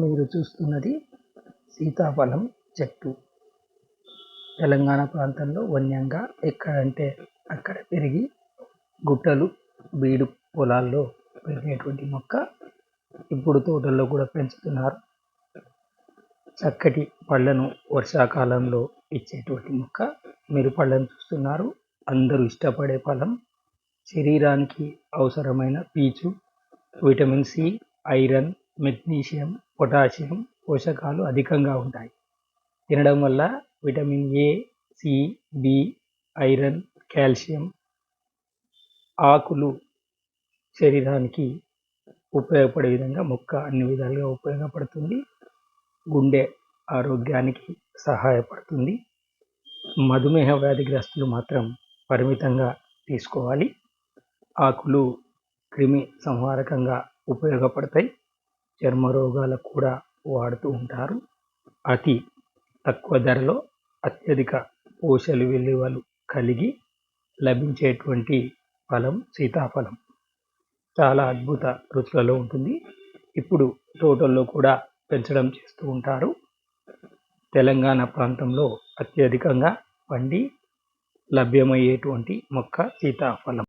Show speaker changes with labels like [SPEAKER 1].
[SPEAKER 1] మీరు చూస్తున్నది సీతాఫలం చెట్టు. తెలంగాణ ప్రాంతంలో వన్యంగా ఎక్కడంటే అక్కడ పెరిగి గుట్టలు బీడు పొలాల్లో పెరిగేటువంటి మొక్క ఇప్పుడు తోటల్లో కూడా పెంచుతున్నారు. చక్కటి పళ్ళను వర్షాకాలంలో ఇచ్చేటువంటి మొక్క మీరు పళ్ళను చూస్తున్నారు. అందరూ ఇష్టపడే ఫలం శరీరానికి అవసరమైన పీచు vitamin C iron magnesium potassium పోషకాలు అధికంగా ఉంటాయి. తినడం వల్ల vitamin A C B iron calcium ఆకులు శరీరానికి ఉపయోగపడే విధంగా మొక్క అన్ని విధాలుగా ఉపయోగపడుతుంది. గుండె ఆరోగ్యానికి సహాయపడుతుంది. మధుమేహ వ్యాధిగ్రస్తులు మాత్రం పరిమితంగా తీసుకోవాలి. ఆకులు క్రిమి సంహారకంగా ఉపయోగపడతాయి. చర్మ రోగాలకు కూడా వాడుతూ ఉంటారు. అతి తక్కువ ధరలో అత్యధిక పోషలు విలువలు కలిగి లభించేటువంటి ఫలం సీతాఫలం. చాలా అద్భుత రుచులలో ఉంటుంది. ఇప్పుడు తోటల్లో కూడా పెంచడం చేస్తూ ఉంటారు. తెలంగాణ ప్రాంతంలో అత్యధికంగా పండి లభ్యమయ్యేటువంటి మొక్క సీతాఫలం.